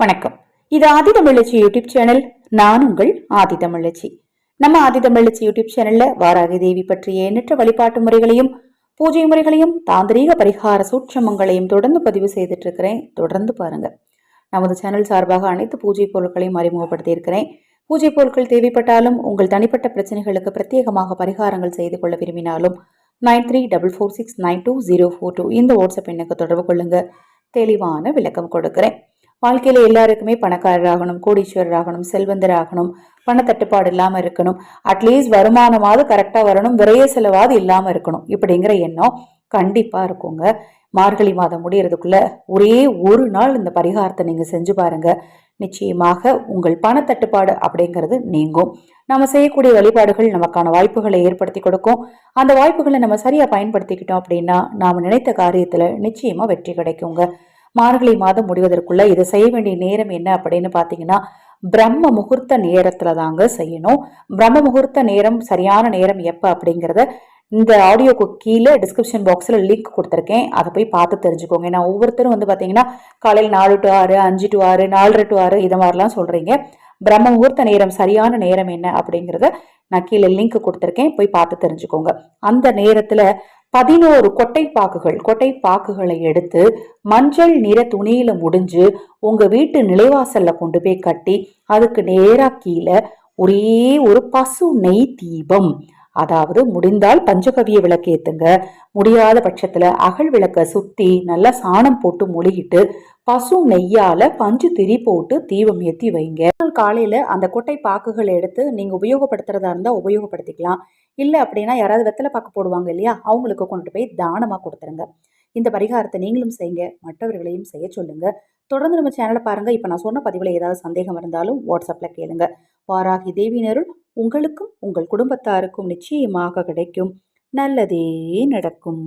வணக்கம். இது ஆதி தமிழச்சி YouTube channel. நான் உங்கள் ஆதி தமிழச்சி. நம்ம ஆதி தமிழச்சி யூடியூப் சேனல்ல வாராகி தேவி பற்றிய எண்ணற்ற வழிபாட்டு முறைகளையும் பூஜை முறைகளையும் தாந்திரீக பரிகார சூட்சமங்களையும் தொடர்ந்து பதிவு செய்துட்டு இருக்கிறேன் தொடர்ந்து பாருங்க. நமது சேனல் சார்பாக அனைத்து பூஜை பொருட்களையும் அறிமுகப்படுத்தி இருக்கிறேன் பூஜை பொருட்கள் தேவைப்பட்டாலும் உங்கள் தனிப்பட்ட பிரச்சனைகளுக்கு பிரத்யேகமாக பரிகாரங்கள் செய்து கொள்ள விரும்பினாலும் nine three double four six nine two zero four two இந்த வாட்ஸ்அப் எண்ணுக்கு தொடர்பு கொள்ளுங்க. தெளிவான விளக்கம் கொடுக்கிறேன். வாழ்க்கையில எல்லாருக்குமே பணக்காரராகணும் கோடீஸ்வரராகணும் செல்வந்தராகணும் பணத்தட்டுப்பாடு இல்லாம இருக்கணும். அட்லீஸ்ட் வருமானமாவது கரெக்டா வரணும் விரைய செலவாது இல்லாம இருக்கணும். இப்படிங்கிற எண்ணம் கண்டிப்பா இருக்குங்க. மார்கழி மாதம் முடியறதுக்குள்ள ஒரே ஒரு நாள் இந்த பரிகாரத்தை நீங்க செஞ்சு பாருங்க. நிச்சயமாக உங்கள் பணத்தட்டுப்பாடு அப்படிங்கிறது நீங்கும். நம்ம செய்யக்கூடிய வழிபாடுகள் நமக்கான வாய்ப்புகளை ஏற்படுத்தி கொடுக்கும். அந்த வாய்ப்புகளை நம்ம சரியா பயன்படுத்திக்கிட்டோம் அப்படின்னா நாம நினைத்த காரியத்துல நிச்சயமா வெற்றி கிடைக்குங்க. மார்கழி மாதம் முடிவதற்குள்ள இதை செய்ய வேண்டிய நேரம் என்ன அப்படின்னு பார்த்தீங்கன்னா பிரம்ம முகூர்த்த நேரத்துல தாங்க செய்யணும். பிரம்ம முகூர்த்த நேரம் சரியான நேரம் எப்போ அப்படிங்கிறத இந்த ஆடியோக்கு கீழே டிஸ்கிரிப்ஷன் பாக்ஸில் லிங்க் கொடுத்துருக்கேன். அதை போய் பார்த்து தெரிஞ்சுக்கோங்க. ஏன்னா ஒவ்வொருத்தரும் வந்து பார்த்தீங்கன்னா காலையில் நாலு டு ஆறு அஞ்சு டு ஆறு நாலரை டு ஆறு இதை மாதிரிலாம் சொல்கிறீங்க பிரம்ம முகூர்த்த நேரம் சரியான நேரம் என்ன அப்படிங்கிறத நான் கீழே லிங்க் கொடுத்துருக்கேன். போய் பார்த்து தெரிஞ்சுக்கோங்க. அந்த நேரத்தில் பதினோரு கொட்டை பாக்குகள் கொட்டை பாக்குகளை எடுத்து மஞ்சள் நிற துணியில முடிஞ்சு உங்க வீட்டு நிலைவாசல்ல கொண்டு போய் கட்டி அதுக்கு நேரா கீழே ஒரே ஒரு பசு நெய் தீபம். அதாவது முடிந்தால் பஞ்சகவிய விளக்கு ஏத்துங்க. முடியாத பட்சத்துல அகல் விளக்க சுத்தி நல்லா சாணம் போட்டு மொழிகிட்டு பசு நெய்யால பஞ்சு திரி போட்டு தீபம் ஏத்தி வைங்க. நாள் காலையில் அந்த கொட்டை பாக்குகளை எடுத்து நீங்கள் உபயோகப்படுத்துறதா இருந்தால் உபயோகப்படுத்திக்கலாம். இல்லை அப்படின்னா யாராவது வெத்தலை பாக்கு போடுவாங்க இல்லையா அவங்களுக்கு கொண்டு போய் தானமாக கொடுத்துருங்க. இந்த பரிகாரத்தை நீங்களும் செய்யுங்க மற்றவர்களையும் செய்ய சொல்லுங்க. தொடர்ந்து நம்ம சேனலை பாருங்கள் இப்போ நான் சொன்ன பதிவில் ஏதாவது சந்தேகம் இருந்தாலும் வாட்ஸ்அப்பில் கேளுங்க. வாராகி தேவியினருள் உங்களுக்கும் உங்கள் குடும்பத்தாருக்கும் நிச்சயமாக கிடைக்கும். நல்லதே நடக்கும்.